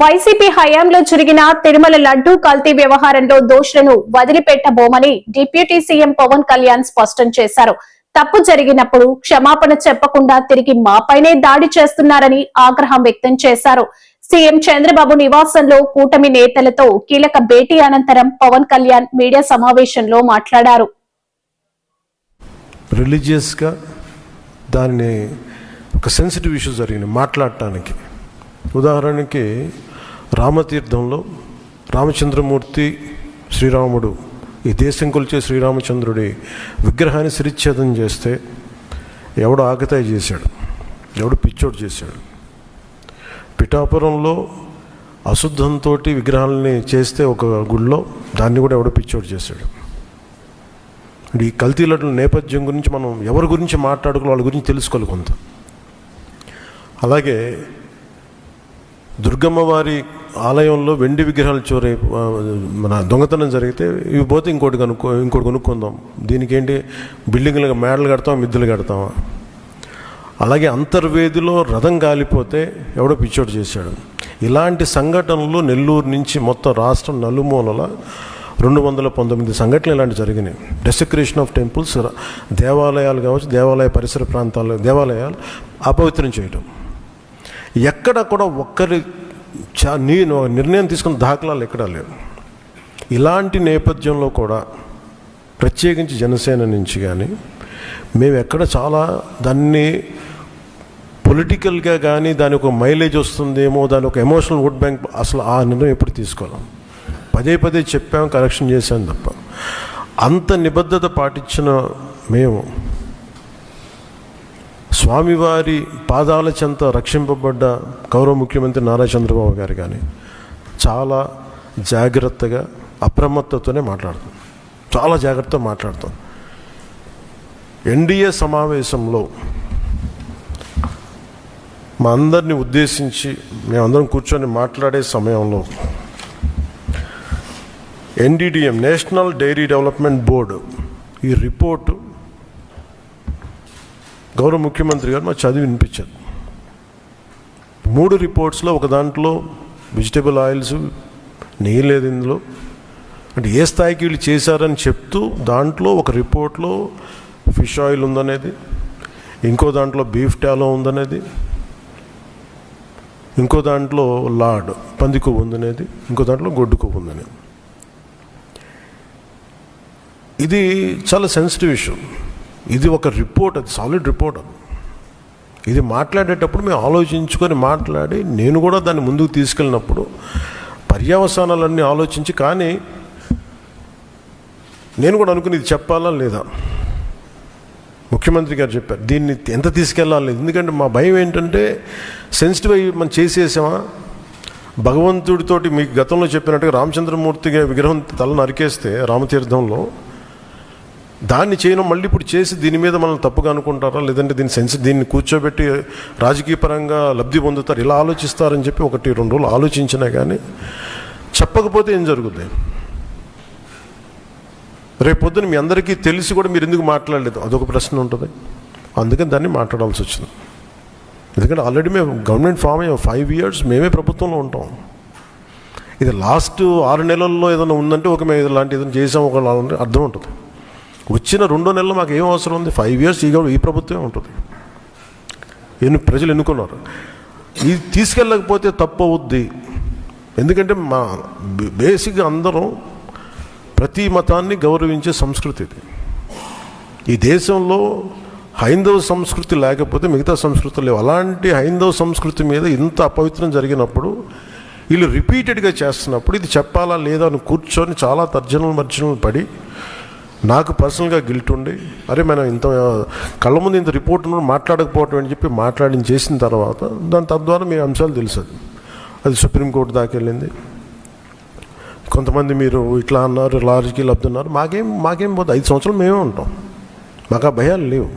YCP హయాంలో జరిగిన తిరుమల లడ్డూ కల్తీ వ్యవహారంలో దోషులను వదిలిపెట్టబోమని డిప్యూటీ సీఎం పవన్ కళ్యాణ్ స్పష్టం చేశారు. తప్పు జరిగినప్పుడు క్షమాపణ చెప్పకుండా తిరిగి మాపైనే దాడి చేస్తున్నారని ఆగ్రహం వ్యక్తం చేశారు. సీఎం చంద్రబాబు నివాసంలో కూటమి నేతలతో కీలక భేటీ అనంతరం పవన్ కళ్యాణ్ మీడియా సమావేశంలో మాట్లాడారు. రిలీజియస్గా దాన్ని ఒక సెన్సిటివ్ ఇష్యూ జరిగింది మాట్లాడటానికి. ఉదాహరణకి రామతీర్థంలో రామచంద్రమూర్తి శ్రీరాముడు ఈ దేశం కొలిచే శ్రీరామచంద్రుడి విగ్రహాన్ని శిరిచ్ఛేదం చేస్తే ఎవడు ఆకతాయి చేశాడు? ఎవడు పిచ్చోడు చేశాడు? పిఠాపురంలో అశుద్ధంతో విగ్రహాలని చేస్తే ఒక గుడిలో దాన్ని కూడా ఎవడో పిచ్చోడు చేశాడు? ఈ కల్తీ నేపథ్యం గురించి మనం ఎవరి గురించి మాట్లాడుకోవాలి వాళ్ళ గురించి తెలుసుకోవాలి కొంత. అలాగే దుర్గమ్మవారి ఆలయంలో వెండి విగ్రహాలు చోరే మన దొంగతనం జరిగితే ఇవి పోతే ఇంకోటి కనుక్కో ఇంకోటి కొనుక్కుందాం. దీనికి ఏంటి బిల్డింగ్లు మేడలు కడతాం మిద్దెలు కడతామా అలాగే అంతర్వేదిలో రథం కాలిపోతే ఎవడో పిచ్చోడు చేశాడు. ఇలాంటి సంఘటనలు నెల్లూరు నుంచి మొత్తం రాష్ట్రం నలుమూలల రెండు వందల పంతొమ్మిది సంఘటనలు ఇలాంటి జరిగినాయి. డెసిక్రేషన్ ఆఫ్ టెంపుల్స్ దేవాలయాలు కావచ్చు దేవాలయ పరిసర ప్రాంతాలు దేవాలయాలు అపవిత్రం చేయటం. ఎక్కడ కూడా ఒక్కరి చా నేను నిర్ణయం తీసుకున్న దాఖలాలు ఎక్కడా లేవు. ఇలాంటి నేపథ్యంలో కూడా ప్రత్యేకించి జనసేన నుంచి కానీ మేము ఎక్కడ చాలా దాన్ని పొలిటికల్గా కానీ దాని ఒక మైలేజ్ వస్తుందేమో దాని ఒక ఎమోషనల్ ఓట్ బ్యాంక్ అసలు ఆ నిర్ణయం ఎప్పుడు తీసుకోలేం పదే పదే చెప్పాం కరెక్షన్ చేశాం తప్ప. అంత నిబద్ధత పాటించిన మేము స్వామివారి పాదాల చెంత రక్షింపబడ్డ గౌరవ ముఖ్యమంత్రి నారా చంద్రబాబు గారు కానీ చాలా జాగ్రత్తగా అప్రమత్తతోనే మాట్లాడతాం చాలా జాగ్రత్తగా మాట్లాడతాం ఎన్డీఏ సమావేశంలో మా అందరిని ఉద్దేశించి మేమందరం కూర్చొని మాట్లాడే సమయంలో NDDM national dairy development board ఈ రిపోర్టు గౌరవ ముఖ్యమంత్రి గారు మా చదివి వినిపించారు. మూడు రిపోర్ట్స్లో ఒక దాంట్లో వెజిటేబుల్ ఆయిల్స్ నెయ్యి లేదు ఇందులో? అంటే ఏ స్థాయికి వీళ్ళు చేశారని చెప్తూ దాంట్లో ఒక రిపోర్ట్లో ఫిష్ ఆయిల్ ఉందనేది ఇంకో దాంట్లో బీఫ్ టాలో ఉందనేది ఇంకో దాంట్లో లాడ్ పంది కొవ్వు ఉందనేది ఇంకో దాంట్లో గొడ్డు కొవ్వు ఉందనేది. ఇది చాలా సెన్సిటివ్ ఇష్యూ ఇది ఒక రిపోర్ట్ అది సాలిడ్ రిపోర్ట్. అది ఇది మాట్లాడేటప్పుడు మేము ఆలోచించుకొని మాట్లాడి నేను కూడా దాన్ని ముందుకు తీసుకెళ్ళినప్పుడు పర్యవసానాలన్నీ ఆలోచించి కానీ నేను కూడా అనుకుని ఇది చెప్పాలా లేదా? ముఖ్యమంత్రి గారు చెప్పారు దీన్ని ఎంత తీసుకెళ్ళాలి ఎందుకంటే మా భయం ఏంటంటే సెన్సిటివ్ అయ్యి మనం చేసేసామా? భగవంతుడితోటి మీకు గతంలో చెప్పినట్టుగా రామచంద్రమూర్తి విగ్రహం తల నరికేస్తే రామతీర్థంలో దాన్ని చేయడం మళ్ళీ ఇప్పుడు చేసి దీని మీద మనం తప్పుగా అనుకుంటారా? లేదంటే దీన్ని సెన్స్ దీన్ని కూర్చోబెట్టి రాజకీయ పరంగా లబ్ధి పొందుతారు? ఇలా ఆలోచిస్తారని చెప్పి ఒకటి రెండు రోజులు ఆలోచించినా కానీ చెప్పకపోతే ఏం జరుగుతుంది రేపు మీ అందరికీ తెలిసి కూడా మీరు ఎందుకు మాట్లాడలేదు? అదొక ప్రశ్న ఉంటుంది. అందుకని దాన్ని మాట్లాడాల్సి వచ్చింది. ఎందుకంటే ఆల్రెడీ మేము గవర్నమెంట్ ఫామ్ అయ్యాం. ఫైవ్ ఇయర్స్ మేమే ప్రభుత్వంలో ఉంటాం. ఇది లాస్ట్ ఆరు నెలల్లో ఏదైనా ఉందంటే ఒక మేము ఇలాంటి ఏదైనా చేసాం ఒక అర్థం ఉంటుంది. వచ్చిన రెండో నెలలు మాకు ఏం అవసరం ఉంది? ఫైవ్ ఇయర్స్ ఈ ఈ ప్రభుత్వమే ఉంటుంది. ఎన్ని ప్రజలు ఎన్నుకున్నారు? ఇది తీసుకెళ్ళకపోతే తప్పు అవుద్ది ఎందుకంటే మా బేసిక్గా అందరం ప్రతి మతాన్ని గౌరవించే సంస్కృతి ఇది. ఈ దేశంలో హైందవ సంస్కృతి లేకపోతే మిగతా సంస్కృతులు లేవు. అలాంటి హైందవ సంస్కృతి మీద ఇంత అపవిత్రం జరిగినప్పుడు వీళ్ళు రిపీటెడ్గా చేస్తున్నప్పుడు ఇది చెప్పాలా లేదా అని కూర్చొని చాలా తర్జనలు మర్జనలు పడి నాకు పర్సనల్గా గిల్ట్ ఉండి అరే మనం ఇంత కళ్ళ ముందు ఇంత రిపోర్ట్ ఉన్న మాట్లాడకపోవటం అని చెప్పి మాట్లాడి చేసిన తర్వాత దాని తద్వారా మీ అంశాలు తెలుసు అది సుప్రీంకోర్టు దాకా వెళ్ళింది. కొంతమంది మీరు ఇట్లా అన్నారు లార్జ్కి లబ్ధున్నారు. మాకేం మాకేం పోతే ఐదు సంవత్సరాలు మేమే ఉంటాం. మాకు ఆ భయాలు లేవు.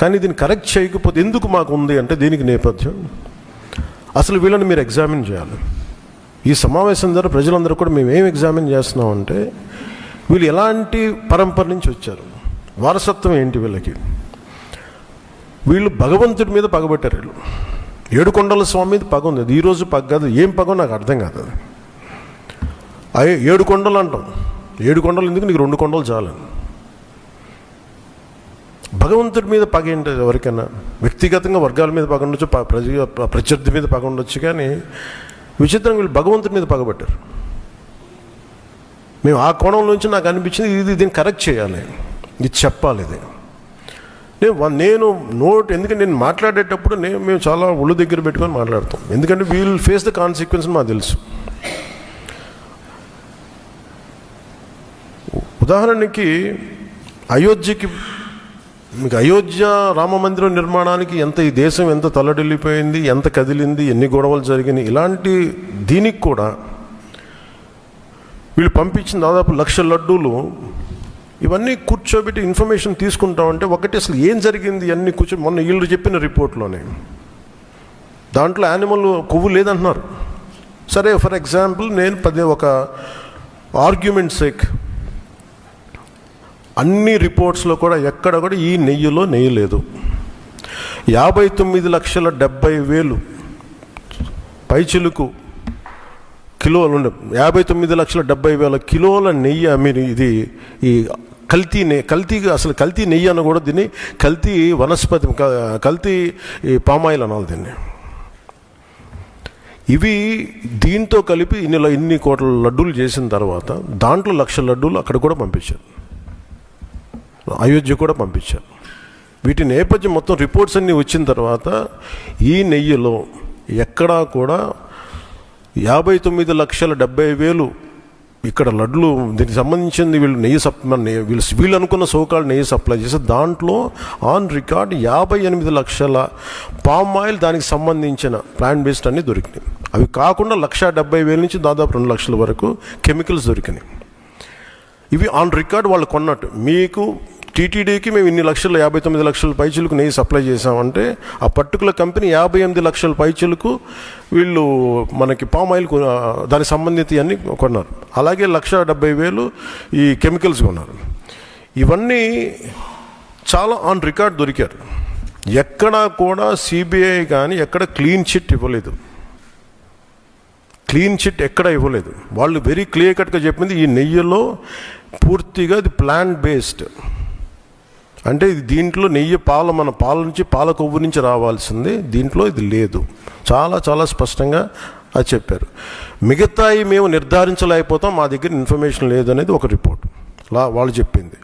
కానీ దీన్ని కరెక్ట్ చేయకపోతే ఎందుకు మాకు ఉంది అంటే దీనికి నేపథ్యం. అసలు వీళ్ళని మీరు ఎగ్జామిన్ చేయాలి. ఈ సమావేశం ద్వారా ప్రజలందరూ కూడా మేము ఏం ఎగ్జామిన్ చేస్తున్నామంటే వీళ్ళు ఎలాంటి పరంపర నుంచి వచ్చారు? వారసత్వం ఏంటి వీళ్ళకి? వీళ్ళు భగవంతుడి మీద పగబట్టారు వీళ్ళు. ఏడుకొండల స్వామి మీద పగ ఉంది. అది ఈరోజు పగ కాదు. ఏం పగో నాకు అర్థం కాదు అది. అయ్యే ఏడు కొండలు అంటాం. ఏడు కొండలు ఎందుకు? నీకు రెండు కొండలు చాలు భగవంతుడి మీద పగ ఏంటి ఎవరికైనా? వ్యక్తిగతంగా వర్గాల మీద పగ ఉండొచ్చు ప్రజ ప్రత్యర్థి మీద పగ ఉండొచ్చు కానీ విచిత్రం వీళ్ళు భగవంతుడి మీద పగబట్టారు. మేము ఆ కోణం నుంచి నాకు అనిపించింది ఇది దీన్ని కరెక్ట్ చేయాలి. ఇది చెప్పాలి ఇది. నేను వన్- నేను నోట్ ఎందుకంటే నేను మాట్లాడేటప్పుడు నేను మేము చాలా ఒళ్ళు దగ్గర పెట్టుకొని మాట్లాడతాం. ఎందుకంటే వీల్ ఫేస్ ద కాన్సిక్వెన్స్ మాకు తెలుసు. ఉదాహరణకి అయోధ్యకి మీకు అయోధ్య రామ మందిరం నిర్మాణానికి ఎంత ఈ దేశం ఎంత తలడిల్లిపోయింది ఎంత కదిలింది ఎన్ని గొడవలు జరిగినాయి ఇలాంటి దీనికి కూడా వీళ్ళు పంపించిన దాదాపు లక్ష లడ్డూలు. ఇవన్నీ కూర్చోబెట్టి ఇన్ఫర్మేషన్ తీసుకుంటామంటే ఒకటి అసలు ఏం జరిగింది అన్నీ కూర్చో మొన్న వీళ్ళు చెప్పిన రిపోర్ట్లోనే. దాంట్లో యానిమల్ కొవ్వు లేదంటున్నారు. సరే ఫర్ ఎగ్జాంపుల్ నేను పది ఒక ఆర్గ్యుమెంట్ సేక్. అన్ని రిపోర్ట్స్లో కూడా ఎక్కడ కూడా ఈ నెయ్యిలో నెయ్యి లేదు. యాభై తొమ్మిది లక్షల డెబ్బై వేలు పైచిలుకు కిలోలు యాభై తొమ్మిది లక్షల డెబ్బై వేల కిలోల నెయ్యి మీరు ఇది ఈ కల్తీ నెయ్యి కల్తీ అసలు కల్తీ నెయ్యి అని కూడా దీన్ని కల్తీ వనస్పతి కల్తీ ఈ పామాయిల్ అనాలి దీన్ని. ఇవి దీంతో కలిపి ఇన్ని ఇన్ని కోట్ల లడ్డూలు చేసిన తర్వాత దాంట్లో లక్ష లడ్డూలు అక్కడ కూడా పంపించారు. అయోధ్య కూడా పంపించారు. వీటి నేపథ్యం మొత్తం రిపోర్ట్స్ అన్నీ వచ్చిన తర్వాత ఈ నెయ్యిలో ఎక్కడా కూడా యాభై తొమ్మిది లక్షల డెబ్బై వేలు ఇక్కడ లడ్లు దీనికి సంబంధించింది వీళ్ళు నెయ్యి సప్ మన వీళ్ళు వీళ్ళు అనుకున్న సోకాలు నెయ్యి సప్లై చేస్తే దాంట్లో ఆన్ రికార్డ్ యాభై ఎనిమిది లక్షల పామ్ ఆయిల్ దానికి సంబంధించిన ప్లాంట్ బేస్డ్ అన్నీ దొరికినాయి. అవి కాకుండా లక్ష డెబ్బై వేల నుంచి దాదాపు రెండు లక్షల వరకు కెమికల్స్ దొరికినాయి. ఇవి ఆన్ రికార్డ్ వాళ్ళు కొన్నట్టు. మీకు టీటీడీకి మేము ఇన్ని లక్షలు యాభై తొమ్మిది లక్షల పైచులకు నెయ్యి సప్లై చేసామంటే ఆ పర్టికులర్ కంపెనీ యాభై ఎనిమిది లక్షల పైచులకు వీళ్ళు మనకి పామ్ ఆయిల్ దానికి సంబంధిత అన్ని కొన్నారు. అలాగే లక్ష డెబ్బై వేలు ఈ కెమికల్స్ కొన్నారు. ఇవన్నీ చాలా ఆన్ రికార్డ్ దొరికారు. ఎక్కడా కూడా సిబిఐ కానీ ఎక్కడ క్లీన్ చిట్ ఇవ్వలేదు. క్లీన్ చిట్ ఎక్కడ ఇవ్వలేదు. వాళ్ళు వెరీ క్లియర్ కట్గా చెప్పింది ఈ నెయ్యిలో పూర్తిగా ఇది ప్లాంట్ బేస్డ్. అంటే ఇది దీంట్లో నెయ్యి పాలు మన పాల నుంచి పాల కొవ్వు నుంచి రావాల్సింది దీంట్లో ఇది లేదు. చాలా చాలా స్పష్టంగా అది చెప్పారు. మిగతాయి మేము నిర్ధారించలేకపోతాం మా దగ్గర ఇన్ఫర్మేషన్ లేదు అనేది ఒక రిపోర్ట్. లా వాళ్ళు చెప్పింది.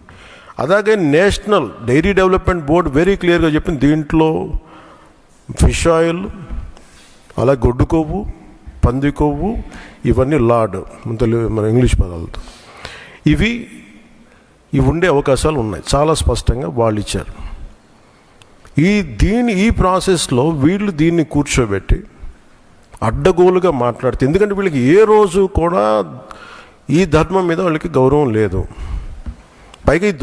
అలాగే national dairy development board very క్లియర్గా చెప్పింది దీంట్లో ఫిష్ ఆయిల్ అలా గొడ్డు కొవ్వు పంది కొవ్వు ఇవన్నీ లాడ్ మన ఇంగ్లీష్ పదాలతో. ఇవి ఇవి ఉండే అవకాశాలు ఉన్నాయి. చాలా స్పష్టంగా వాళ్ళు ఇచ్చారు ఈ దీని ఈ ప్రాసెస్లో వీళ్ళు దీన్ని కూర్చోబెట్టి అడ్డగోలుగా మాట్లాడితే ఎందుకంటే వీళ్ళకి ఏ రోజు కూడా ఈ ధర్మం మీద వాళ్ళకి గౌరవం లేదు. పైగా ఈ